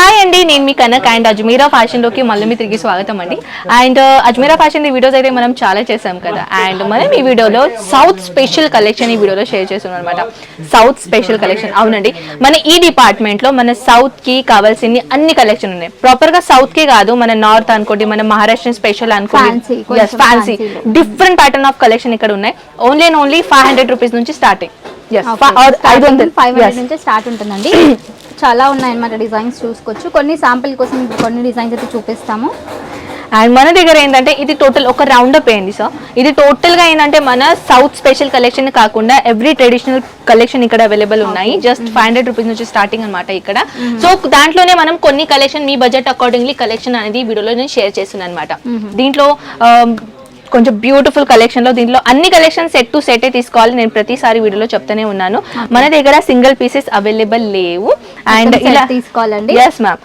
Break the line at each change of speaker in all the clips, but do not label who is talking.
Hi అండి నేను మీ కనక్ అండ్ అజ్మీరా ఫ్యాషన్లోకి మళ్ళీ మీ తిరిగి స్వాగతం అండి. అండ్ అజ్మీరా ఫ్యాషన్ ఈ వీడియోస్ అయితే మనం చాలా చేసాం కదా. అండ్ మనం ఈ వీడియోలో సౌత్ స్పెషల్ కలెక్షన్ ఈ వీడియోలో షేర్ చేస్తున్నాం అనమాట సౌత్ స్పెషల్ కలెక్షన్ అవునండి. మన ఈ డిపార్ట్మెంట్లో మన సౌత్కి కావాల్సిన అన్ని కలెక్షన్ ఉన్నాయి. ప్రాపర్గా సౌత్కి కాదు మన నార్త్ అనుకోండి మన మహారాష్ట్ర స్పెషల్ అనుకోండి. Fancy. Different pattern of collection ఇక్కడ ఉన్నాయి. Only and only five hundred rupees నుంచి స్టార్టింగ్
ఫైవ్. హండ్రెడ్ నుంచి స్టార్ట్ ఉంటుందండి. చాలా ఉన్నాయన్నమాట డిజైన్స్ చూసుకోవచ్చు. కొన్ని శాంపిల్ కోసం కొన్ని డిజైన్స్ అయితే చూపిస్తాము.
అండ్ మన దగ్గర ఏంటంటే ఇది టోటల్ ఒక రౌండ్ అప్ అయింది సార్ ఇది టోటల్గా ఏంటంటే మన సౌత్ స్పెషల్ కలెక్షన్ కాకుండా ఎవ్రీ ట్రెడిషనల్ కలెక్షన్ ఇక్కడ అవైలబుల్ ఉన్నాయి. జస్ట్ ఫైవ్ హండ్రెడ్ రూపీస్ నుంచి స్టార్టింగ్ అనమాట ఇక్కడ. సో దాంట్లోనే మనం కొన్ని కలెక్షన్ మీ బడ్జెట్ అకార్డింగ్లీ కలెక్షన్ అనేది వీడియోలో నేను షేర్ చేస్తున్నాను అనమాట దీంట్లో um, కొంచెం బ్యూటిఫుల్ కలెక్షన్లో దీంట్లో అన్ని కలెక్షన్ సెట్ టు సెట్ తీసుకోవాలి నేను ప్రతిసారి వీడియోలో చెప్తానే ఉన్నాను. మన దగ్గర సింగిల్ పీసెస్ అవైలబుల్ లేవు. అండ్ ఇలా
తీసుకోవాలండి.
ఎస్ మ్యామ్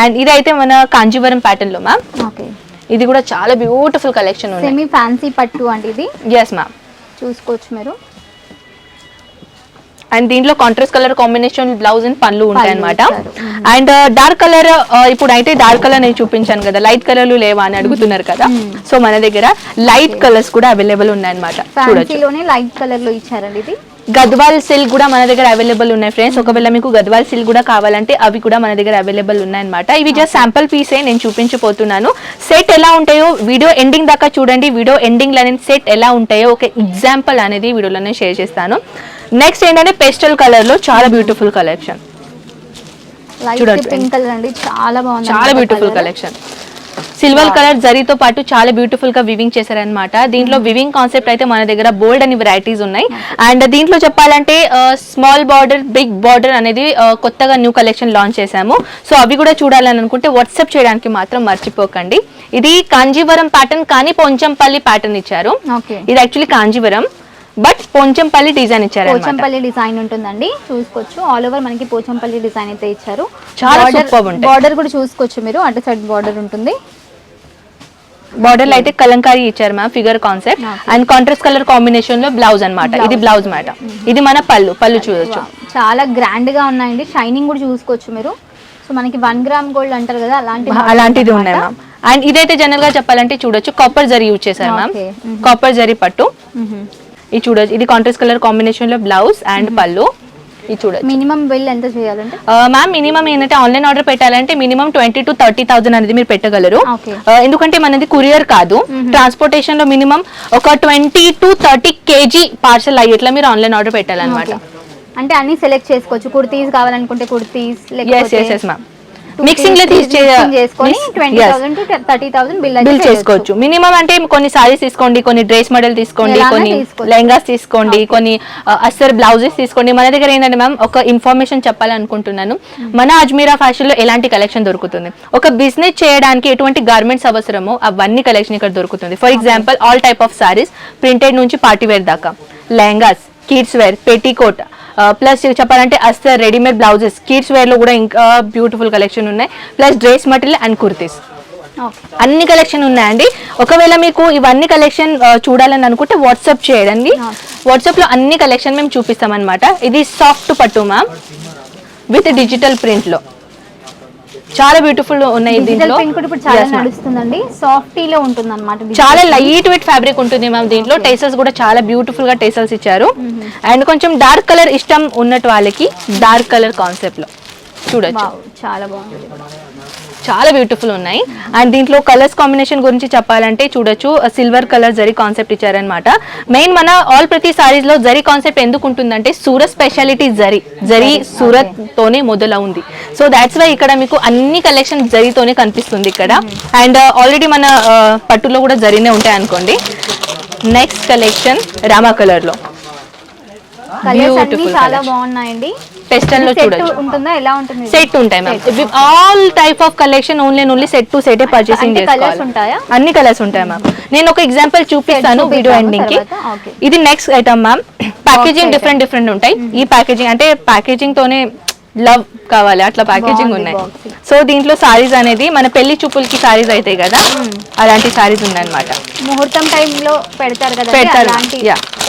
అండ్ ఇదైతే మన కాంజీవరం ప్యాటర్న్లో మ్యామ్ ఇది కూడా చాలా బ్యూటిఫుల్ కలెక్షన్ ఉంది
సెమీ ఫ్యాన్సీ పట్టు అండి ఇది?
ఎస్ మ్యామ్
చూసుకోవచ్చు మీరు.
అండ్ దీంట్లో contrast colour combination blouse and పళ్ళు ఉంటాయి అనమాట. అండ్ డార్క్ కలర్ ఇప్పుడు అయితే డార్క్ కలర్ నేను చూపించాను కదా లైట్ కలర్లు లేవా అని అడుగుతున్నారు కదా. సో మన దగ్గర లైట్ కలర్స్ కూడా అవైలబుల్ ఉన్నాయి అనమాట
లైట్ కలర్లో ఇచ్చారండి ఇది?
గద్వాల్ సిల్క్ కూడా మన దగ్గర అవైలబుల్ ఉన్నాయి ఫ్రెండ్స్ ఒకవేళ మీకు గద్వాల్ సిల్క్ కూడా కావాలంటే అవి కూడా మన దగ్గర అవైలబుల్ ఉన్నాయి అనమాట ఇవి జస్ట్ శాంపుల్ పీసే నేను చూపించబోతున్నాను. సెట్ ఎలా ఉంటాయో వీడియో ఎండింగ్ దాకా చూడండి. వీడియో ఎండింగ్లో సెట్ ఎలా ఉంటాయో ఒక ఎగ్జాంపుల్ అనేది వీడియోలో షేర్ చేస్తాను. నెక్స్ట్ ఏంటంటే పెస్టల్ కలర్లో చాలా బ్యూటిఫుల్ కలెక్షన్
లైట్
చూడొచ్చు.
పింక్ కలర్ అండి. చాలా బాగుంది
చాలా బ్యూటిఫుల్ కలెక్షన్ సిల్వర్ కలర్ జరీతో పాటు చాలా బ్యూటిఫుల్గా వివింగ్ చేశారనమాట దీంట్లో వివింగ్ కాన్సెప్ట్ అయితే మన దగ్గర బోల్డ్ అని వెరైటీస్ ఉన్నాయి. అండ్ దీంట్లో చెప్పాలంటే స్మాల్ బార్డర్ బిగ్ బార్డర్ అనేది ఆ, కొత్తగా న్యూ కలెక్షన్ లాంచ్ చేశాము. సో అవి కూడా చూడాలని అనుకుంటే వాట్సాప్ చేయడానికి మాత్రం మర్చిపోకండి. ఇది కాంజీవరం ప్యాటర్న్ కానీ పొంచంపల్లి ప్యాటర్న్ ఇచ్చారు. ఇది actually Kanjeevaram. But Pochampally design ఇచ్చారు
పోచంపల్లి డిజైన్ ఉంటుందండి. చూసుకోవచ్చు. ఆల్ ఓవర్ మనకి పోచంపల్లి డిజైన్ అయితే ఇచ్చారు.
చాలా.
బార్డర్ కూడా చూసుకోవచ్చు మీరు. అటు సైడ్ బార్డర్ ఉంటుంది.
బార్డర్ అయితే కలంకారీ ఇచ్చారు ma'am figure concept and contrast colour కాంబినేషన్లో బ్లౌజ్ అన్నమాట. ఇది బ్లౌజ్ మాట. ఇది మన పళ్ళు. పళ్ళు చూడొచ్చు.
చాలా గ్రాండ్గా ఉన్నాయండి. షైనింగ్ కూడా చూసుకోవచ్చు మీరు. సో మనకి వన్ గ్రామ్ గోల్డ్ అంటారు కదా అలాంటి
అలాంటిది ఉన్నాయి మ్యామ్. అండ్ ఇదైతే జనరల్గా చెప్పాలంటే చూడొచ్చు. కాపర్ జరీ యూజ్ చేశారు మ్యామ్. కాపర్ జరీ పట్టు. ఇది చూడొచ్చు. ఇది కాంట్రాస్ట్ కలర్ కాంబినేషన్లో బ్లౌజ్ అండ్ పళ్ళు. చూడొచ్చు.
మినిమం బిల్ ఎంత చేయాలంటే?
మ్యామ్ మినిమం ఏంటంటే ఆన్లైన్ ఆర్డర్ పెట్టాలంటే minimum twenty to thirty thousand అనేది మీరు పెట్టగలరు. ఎందుకంటే మనది కొరియర్ కాదు. ట్రాన్స్పోర్టేషన్లో మినిమం ఒక twenty to thirty KG parcel అయ్యేట్లా మీరు ఆన్లైన్ ఆర్డర్ పెట్టాలన్నమాట.
అంటే అన్ని సెలెక్ట్ చేసుకోవచ్చు. కుర్తీస్ కావాలనుకుంటే kurtis
yes yes yes ma'am మిక్సింగ్లో
చేసుకొని twenty thousand to thirty thousand bill
bill చేసుకోవచ్చు. మినిమం అంటే కొన్ని సారీస్ తీసుకోండి కొన్ని డ్రెస్ మోడల్ తీసుకోండి కొన్ని. లెహంగాస్ తీసుకోండి కొన్ని అస్సర్ బ్లౌజెస్ తీసుకోండి. మన దగ్గర ఏంటంటే మ్యామ్ ఒక ఇన్ఫర్మేషన్ చెప్పాలనుకుంటున్నాను. మన అజ్మీరా ఫ్యాషన్లో ఎలాంటి కలెక్షన్ దొరుకుతుంది? ఒక బిజినెస్ చేయడానికి ఎటువంటి గార్మెంట్స్ అవసరమో అవన్నీ కలెక్షన్ ఇక్కడ దొరుకుతుంది. For example all type of saris printed నుంచి పార్టీ వేర్ దాకా. Lehengas kids wear petticoat plus చెప్పాలంటే అస్తర్ రెడీమేడ్ బ్లౌజెస్ కిడ్స్ వేర్లో కూడా ఇంకా బ్యూటిఫుల్ కలెక్షన్ ఉన్నాయి. Plus dress material and kurtis అన్ని కలెక్షన్ ఉన్నాయండి. ఒకవేళ మీకు ఇవన్నీ కలెక్షన్ చూడాలని అనుకుంటే వాట్సాప్ చేయండి. వాట్సాప్లో అన్ని కలెక్షన్ మేము చూపిస్తాం అనమాట ఇది సాఫ్ట్ పట్టు మ్యామ్ విత్ డిజిటల్ ప్రింట్లో. చాలా బ్యూటిఫుల్ ఉన్నాయి దీంట్లో.
ఇప్పుడు చాలా. నడుస్తుందండి. సాఫ్టీ లో ఉంటుంది అనమాట
చాలా లైట్ వెయిట్ ఫ్యాబ్రిక్ ఉంటుంది మ్యామ్ దీంట్లో. టేసల్స్ కూడా చాలా బ్యూటిఫుల్గా టేసల్స్ ఇచ్చారు. అండ్ కొంచెం డార్క్ కలర్ ఇష్టం ఉన్నట్టు వాళ్ళకి డార్క్ కలర్ కాన్సెప్ట్లో. చూడొచ్చు.
చాలా బాగుంది.
చాలా బ్యూటిఫుల్ ఉన్నాయి. అండ్ దీంట్లో కలర్స్ కాంబినేషన్ గురించి చెప్పాలంటే చూడొచ్చు. సిల్వర్ కలర్ జరీ కాన్సెప్ట్ ఇచ్చారనమాట మెయిన్ మన ఆల్ ప్రతి సారీస్లో జరీ కాన్సెప్ట్ ఎందుకు ఉంటుందంటే సూరత్ స్పెషాలిటీ జరీ జరీ సూరత్ తోనే మొదలవుంది. సో దాట్స్ వై ఇక్కడ మీకు అన్ని కలెక్షన్ జరీతోనే కనిపిస్తుంది ఇక్కడ. అండ్ ఆల్రెడీ మన ఆ, పట్టులో కూడా జరీనే ఉంటాయి అనుకోండి నెక్స్ట్ కలెక్షన్ రామా కలర్లో.
కలర్స్ అన్ని చాలా. బాగున్నాయండి.
పెస్టల్లో
సెట్
చూడొచ్చు.
ఉంటుందా? ఎలా ఉంటుంది? ఇది?
సెట్ ఉంటాయి ma'am all type of collection only only set to set purchasing చేసుకోవాలి.
ఉంటాయా?
అన్ని కలర్స్ ఉంటాయి మ్యామ్ నేను ఒక ఎగ్జాంపుల్ చూపిస్తాను వీడియో
ఎండింగ్కి.
ఇది next item ma'am packaging. Different different ఉంటాయి. ఈ ప్యాకేజింగ్ అంటే ప్యాకేజింగ్ తోనే లవ్ కావాలి. అట్లా ప్యాకేజింగ్ ఉన్నాయి. సో దీంట్లో సారీస్ అనేది మన పెళ్ళి చూపులకి సారీస్ అవుతాయి కదా? అలాంటి సారీస్ ఉన్నాయన్నమాట
ముహూర్తం టైంలో పెడతారు కదా
పెడతారు.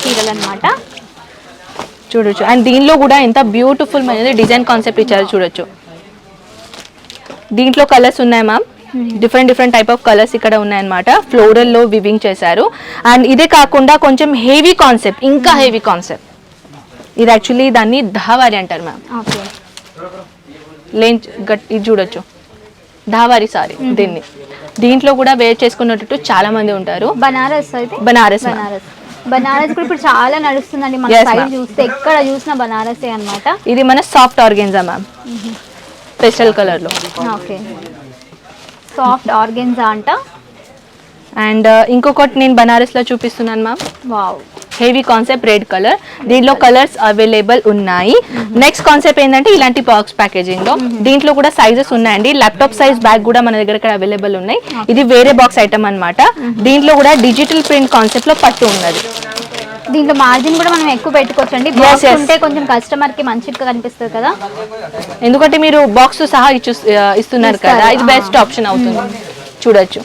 చీరలు అనమాట
చూడొచ్చు. అండ్ దీనిలో కూడా ఎంత బ్యూటిఫుల్ అనేది డిజైన్ కాన్సెప్ట్ ఇచ్చారు చూడొచ్చు. దీంట్లో కలర్స్ ఉన్నాయి ma'am different different type of colours ఇక్కడ ఉన్నాయన్నమాట. ఫ్లోరల్లో వివింగ్ చేశారు. అండ్ ఇదే కాకుండా కొంచెం హెవీ కాన్సెప్ట్ ఇంకా హెవీ కాన్సెప్ట్ ఇది యాక్చువల్లీ దాన్ని ధావారి అంటారు మ్యామ్ గట్ ఇది చూడొచ్చు. ధావారి సారీ దీన్ని. దీంట్లో కూడా వేర్ చేసుకున్నట్టు చాలా మంది ఉంటారు.
బనారస్
బనారస్.
బనారస్. బనారస్ కూడా ఇప్పుడు చాలా నడుస్తుందండి. మన సైడ్. చూస్తే ఎక్కడ చూసినా బనారసే అన్నమాట.
ఇది మన సాఫ్ట్ ఆర్గెన్జా మ్యామ్ పెస్టల్ కలర్లో.
ఓకే. సాఫ్ట్ ఆర్గెన్జా అంట.
అండ్ ఇంకొకటి నేను బనారస్లో చూపిస్తున్నాను ma'am
wow
heavy concept red colour. దీంట్లో కలర్స్ అవైలబుల్ ఉన్నాయి. నెక్స్ట్ కాన్సెప్ట్ ఏంటంటే ఇలాంటి బాక్స్ ప్యాకేజింగ్లో దీంట్లో కూడా సైజెస్ ఉన్నాయండి. ల్యాప్టాప్ సైజ్ బ్యాగ్ కూడా మన దగ్గర ఇక్కడ అవైలబుల్ ఉన్నాయి. ఇది వేరే బాక్స్ ఐటమ్ అన్నమాట. దీంట్లో కూడా డిజిటల్ ప్రింట్ కాన్సెప్ట్లో పట్టు ఉన్నది.
దీంట్లో మార్జిన్ కూడా మనం ఎక్కువ పెట్టుకోవచ్చు అండి
yes.
ఉంటే కొంచెం కస్టమర్కి మంచిగా కనిపిస్తుంది కదా.
ఎందుకంటే మీరు బాక్స్ సహా ఇస్తున్నారు కదా. ఇది. బెస్ట్ ఆప్షన్ అవుతుంది. చూడొచ్చు.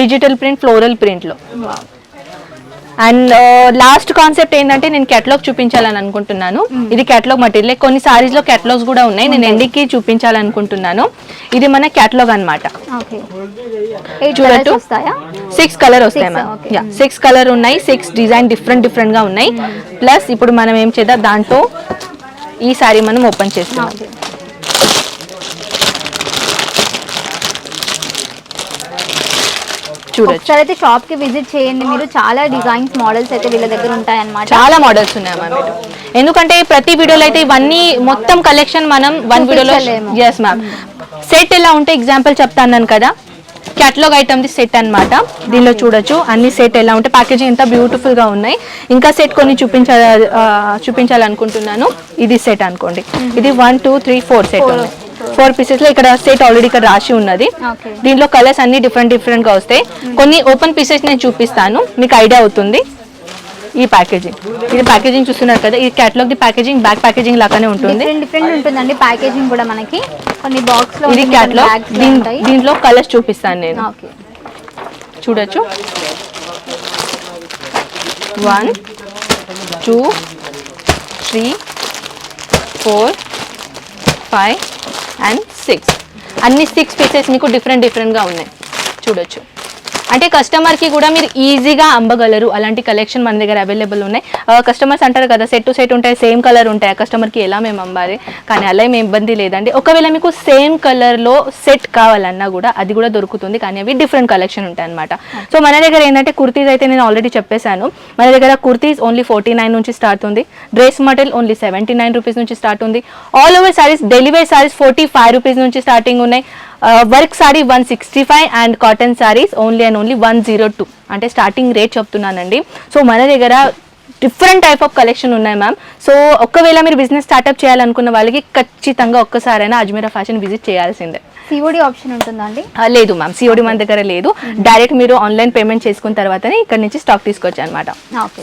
డిజిటల్ ప్రింట్ ఫ్లోరల్ ప్రింట్లో. అండ్ లాస్ట్ కాన్సెప్ట్ ఏంటంటే నేను కేటలాగ్ చూపించాలని అనుకుంటున్నాను. ఇది కేటలాగ్ మెటీరియల్ కొన్ని సారీస్లో కేటలాగ్స్ కూడా ఉన్నాయి. నేను ఎండికి చూపించాలనుకుంటున్నాను. ఇది మన కేటలాగ్ చూడట్టు.
వస్తాయా?
సిక్స్ కలర్ వస్తాయి మ్యామ్ సిక్స్ కలర్ ఉన్నాయి. సిక్స్ డిజైన్ డిఫరెంట్ డిఫరెంట్గా ఉన్నాయి. ప్లస్ ఇప్పుడు మనం ఏం చేద్దాం? దాంట్లో ఈ సారీ మనం ఓపెన్ చేస్తాం చూడొచ్చు.
ఒకసారి అయితే షాప్కి విజిట్ చేయండి. మీరు చాలా డిజైన్స్ మోడల్స్ అయితే వీళ్ళ దగ్గర ఉంటాయి అన్నమాట
చాలా మోడల్స్ ఉన్నాయి మ్యామ్ ఇటు. ఎందుకంటే ప్రతి వీడియోలో అయితే ఇవన్నీ మొత్తం కలెక్షన్ మనం వన్ వీడియోలో. ఎస్ మ్యామ్ సెట్ ఎలా ఉంటే ఎగ్జాంపుల్ చెప్తాను కదా. క్యాటలాగ్ ఐటమ్ ది సెట్ అన్నమాట. దీనిలో చూడొచ్చు. అన్ని సెట్ ఎలా ఉంటే ప్యాకేజింగ్ ఎంత బ్యూటిఫుల్గా ఉన్నాయి. ఇంకా సెట్ కొన్ని చూపించాల ఆ, చూపించాలనుకుంటున్నాను. ఇది సెట్ అనుకోండి. ఇది one two three four set ఉంది ఫోర్ పీసెస్లో ఇక్కడ సెట్ ఆల్రెడీ ఇక్కడ రాసి ఉన్నది. దీంట్లో కలర్స్ అన్ని డిఫరెంట్ డిఫరెంట్గా వస్తాయి. కొన్ని ఓపెన్ పీసెస్ నేను చూపిస్తాను. మీకు ఐడియా అవుతుంది ఈ ప్యాకేజింగ్ ఇది ప్యాకేజింగ్ చూస్తున్నారు కదా ఈ catalogue the packaging back packaging లాగానే ఉంటుంది.
డిఫరెంట్ ఉంటుందండి ప్యాకేజింగ్ కూడా మనకి. కొన్ని బాక్స్లో
ఇది
ఉంటాయి.
దీంట్లో కలర్స్ చూపిస్తాను నేను. చూడొచ్చు. One two three four five and six అన్ని సిక్స్ పీసెస్ మీకు డిఫరెంట్ డిఫరెంట్గా ఉన్నాయి. చూడొచ్చు. అంటే కస్టమర్కి కూడా మీరు ఈజీగా అమ్మగలరు. అలాంటి కలెక్షన్ మన దగ్గర అవైలబుల్ ఉన్నాయి. కస్టమర్స్ అంటారు కదా సెట్ టు సెట్ ఉంటాయి సేమ్ కలర్ ఉంటాయి. కస్టమర్కి ఎలా మేము అమ్మాలి? కానీ అలా ఏమి ఇబ్బంది లేదండి. ఒకవేళ మీకు సేమ్ కలర్లో సెట్ కావాలన్నా కూడా అది కూడా దొరుకుతుంది. కానీ అవి డిఫరెంట్ కలెక్షన్ ఉంటాయి అనమాట సో మన దగ్గర ఏంటంటే కుర్తీస్ అయితే నేను ఆల్రెడీ చెప్పేశాను. మన దగ్గర కుర్తీస్ ఓన్లీ ఫోర్టీ నైన్ నుంచి స్టార్ట్ ఉంది. Dress material only seventy nine rupees నుంచి స్టార్ట్ ఉంది. All over saris delivery saris forty five rupees నుంచి స్టార్టింగ్ ఉన్నాయి. Work sari one sixty five and cotton saris only and only one zero two. అంటే starting rate చెప్తున్నానండి. So మన దగ్గర different type of collection ఉన్నాయి ma'am. So ఒకవేళ మీరు business startup చేయాలనుకున్న వాళ్ళకి ఖచ్చితంగా ఒక్కసారైనా అజ్మీరా ఫ్యాషన్ విజిట్ చేయాల్సిందే.
సిఓడి ఆప్షన్ ఉంటుందా అండి?
ఆ, లేదు మ్యామ్. సిఓడి మన దగ్గర లేదు. డైరెక్ట్ మీరు ఆన్లైన్ పేమెంట్ చేసుకున్న తర్వాతనే ఇక్కడ నుంచి స్టాక్ తీసుకొచ్చా అనమాట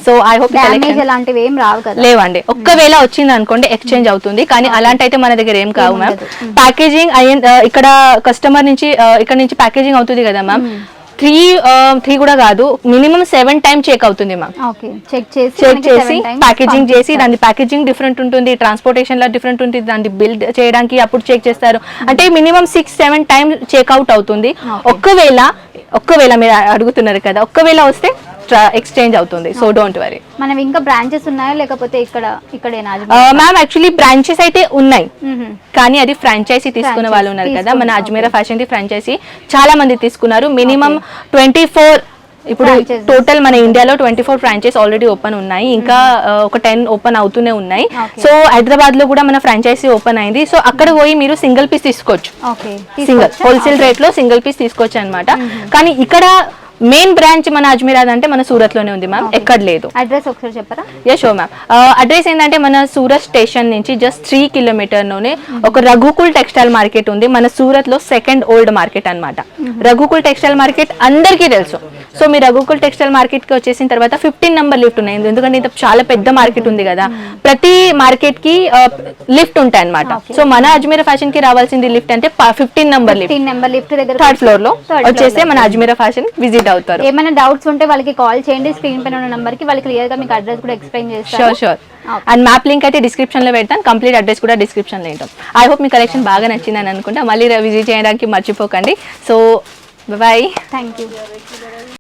సో ఐ హోప్
డ్యామేజ్ అలాంటివి ఏం రావు కదా.
లేవండి. ఒక్కవేళ వచ్చింది అనుకోండి ఎక్స్చేంజ్ అవుతుంది. కానీ అలాంటి అయితే మన దగ్గర ఏం కావు మ్యామ్. ప్యాకేజింగ్ అయ్యి ఇక్కడ కస్టమర్ నుంచి ఆ, ఇక్కడ నుంచి ప్యాకేజింగ్ అవుతుంది కదా మ్యామ్. త్రీ త్రీ కూడా కాదు మినిమం సెవెన్ టైం చెక్ అవుతుంది మ్యామ్
ఓకే చెక్ చేసి
చెక్ చేసి ప్యాకేజింగ్ చేసి. దాని ప్యాకేజింగ్ డిఫరెంట్ ఉంటుంది ట్రాన్స్పోర్టేషన్లో డిఫరెంట్ ఉంటుంది దాన్ని బిల్డ్ చేయడానికి అప్పుడు చెక్ చేస్తారు అంటే minimum six seven time checkout అవుతుంది. ఒక్కవేళ ఒక్కవేళ మీరు అడుగుతున్నారు కదా ఒక్కవేళ వస్తే ఎక్స్చేంజ్ అవుతుంది. సో డోంట్ వరీ
మనం ఇంకా బ్రాంచెస్ ఉన్నాయా? లేకపోతే ఇక్కడ ఇక్కడేనా
మ్యామ్ యాక్చువల్లీ బ్రాంచెస్ అయితే ఉన్నాయి. కానీ అది ఫ్రాంచైజీ తీసుకునే వాళ్ళు ఉన్నారు కదా. మన
తీసుకున్న-
అజ్మీరా ఫ్యాషన్ ది ఫ్రాంచైజీ చాలా మంది తీసుకున్నారు. మినిమం ట్వంటీ ఫోర్ ఇప్పుడు. టోటల్ మన ఇండియాలో twenty four franchise already open ఉన్నాయి. ఇంకా ఆ, ఒక టెన్ ఓపెన్ అవుతూనే ఉన్నాయి. సో హైదరాబాద్లో కూడా మన ఫ్రాంచైజీ ఓపెన్ అయింది. సో అక్కడ పోయి మీరు సింగిల్ పీస్ తీసుకోవచ్చు. సింగిల్ హోల్సేల్ రేట్లో సింగిల్ పీస్ తీసుకోవచ్చు అనమాట కానీ ఇక్కడ మెయిన్ బ్రాంచ్ మన అజ్మీరాద్ అంటే మన సూరత్లోనే ఉంది మ్యామ్ ఎక్కడ లేదు.
అడ్రస్ ఒకసారి చెప్పరా?
యా షో మ్యామ్ అడ్రస్ ఏంటంటే మన సూరత్ స్టేషన్ నుంచి జస్ట్ త్రీ కిలోమీటర్లోనే ఒక రఘుకుల్ టెక్స్టైల్ మార్కెట్ ఉంది. మన సూరత్లో సెకండ్ ఓల్డ్ మార్కెట్ అన్నమాట రఘుకుల్ టెక్స్టైల్ మార్కెట్ అందరికీ తెలుసు. సో మీ రఘుకుల్ టెక్స్టైల్ మార్కెట్కి వచ్చేసిన తర్వాత ఫిఫ్టీన్ నెంబర్ లిఫ్ట్ ఉన్నాయి. ఎందుకంటే ఇంత చాలా పెద్ద మార్కెట్ ఉంది కదా. ప్రతి మార్కెట్కి లిఫ్ట్ ఉంటాయి అనమాట సో మన అజ్మీరా ఫ్యాషన్కి రావాల్సింది లిఫ్ట్ అంటే ఫిఫ్టీన్ నెంబర్ లిఫ్ట్ థర్డ్
ఫ్లోర్లో
వచ్చేస్తే. మన అజ్మీరా ఫ్యాషన్ విజిట్ అవుతారు.
ఏమైనా డౌట్స్ ఉంటే వాళ్ళకి కాల్ చేయండి స్క్రీన్ పైన ఉన్న నెంబర్కి వాళ్ళు క్లియర్గా మీకు అడ్రస్ కూడా ఎక్స్ప్లెయిన్ చేస్తారు.
Sure sure. And map link అయితే డిస్క్రిప్షన్లో పెడతాను. కంప్లీట్ అడ్రస్ కూడా డిస్క్రిప్షన్లో ఉంటాం. ఐ హోప్ మీ కలెక్షన్ బాగా నచ్చిందని అనుకుంటా. మళ్ళీ విజిట్ చేయడానికి మర్చిపోకండి. So bye
thank you